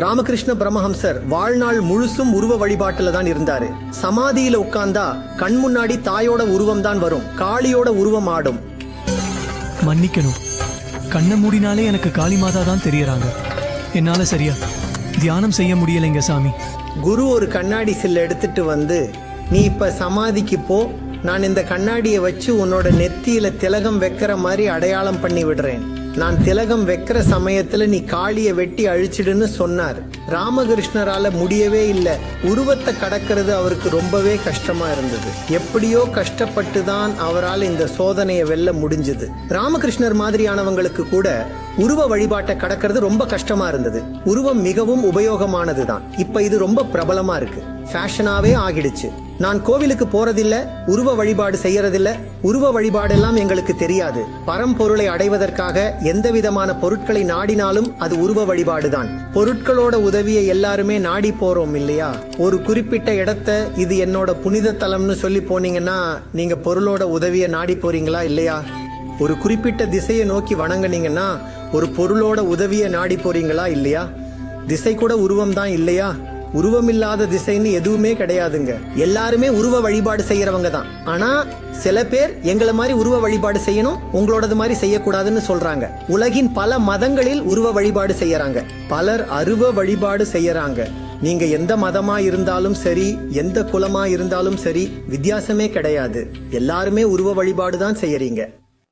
ராமகிருஷ்ண பரமஹம்சர் வாழ்நாள் முழுசும் உருவ வழிபாட்டுல தான் இருந்தாரு. சமாதியில உட்கார்ந்தா கண் முன்னாடி தாயோட உருவம் தான் வரும். காளியோட உருவம் ஆடும். மன்னிக்கணும். கண்ணை மூடினாலே எனக்கு காளிமாதா தான் தெரியறாங்க. என்னால சரியா? தியானம் செய்ய முடியலைங்க சாமி. குரு ஒரு கண்ணாடி சில்ல எடுத்துட்டு வந்து நீ இப்ப சமாதிக்கு போ. நான் இந்த கண்ணாடியை வச்சு உன்னோட நெத்தியில திலகம் வைக்கிற மாதிரி அடையாளம் பண்ணி விடுறேன். நான் திலகம் வைக்கிற சமயத்துல நீ காளியை வெட்டி அழிச்சிடுன்னு சொன்னார். ராமகிருஷ்ணரால முடியவே இல்லை. உருவத்தை கடக்கிறது அவருக்கு ரொம்பவே கஷ்டமா இருந்தது. எப்படியோ கஷ்டப்பட்டு தான் அவரால் இந்த சோதனையை வெல்ல முடிஞ்சது. ராமகிருஷ்ணர் மாதிரியானவங்களுக்கு கூட உருவ வழிபாட்டை கடக்கிறது ரொம்ப கஷ்டமா இருந்தது. உருவம் மிகவும் உபயோகமானது தான் இப்ப இது ரொம்ப பிரபலமா இருக்கு. ஃபேஷனாவே ஆகிடுச்சு. நான் கோவிலுக்கு போறதில்ல உருவ வழிபாடு செய்யறதில்ல உருவ வழிபாடெல்லாம் எங்களுக்கு தெரியாது. பரம்பொருளை அடைவதற்காக எந்த விதமான பொருட்களை நாடினாலும் அது உருவ வழிபாடுதான். பொருட்களோட உதவியை எல்லாருமே நாடி போறோம் இல்லையா? ஒரு குறிப்பிட்ட இடத்த இது என்னோட புனித தலம்னு சொல்லி போனீங்கன்னா நீங்க பொருளோட உதவியை நாடி போறீங்களா இல்லையா? ஒரு குறிப்பிட்ட திசையை நோக்கி வணங்குனீங்கன்னா ஒரு பொருளோட உதவியை நாடி போறீங்களா இல்லையா? திசை கூட உருவம் தான் இல்லையா? உருவமில்லாத திசைன்னு எதுவுமே கிடையாதுங்க. எல்லாருமே உருவ வழிபாடு செய்யறவங்க தான். ஆனா சில பேர் எங்களை மாதிரி உருவ வழிபாடு செய்யணும் உங்களோடது மாதிரி செய்யக்கூடாதுன்னு சொல்றாங்க. உலகின் பல மதங்களில் உருவ வழிபாடு செய்யறாங்க. பலர் அருவ வழிபாடு செய்யறாங்க. நீங்க எந்த மதமா இருந்தாலும் சரி எந்த குலமா இருந்தாலும் சரி வித்தியாசமே கிடையாது. எல்லாருமே உருவ வழிபாடு தான் செய்யறீங்க.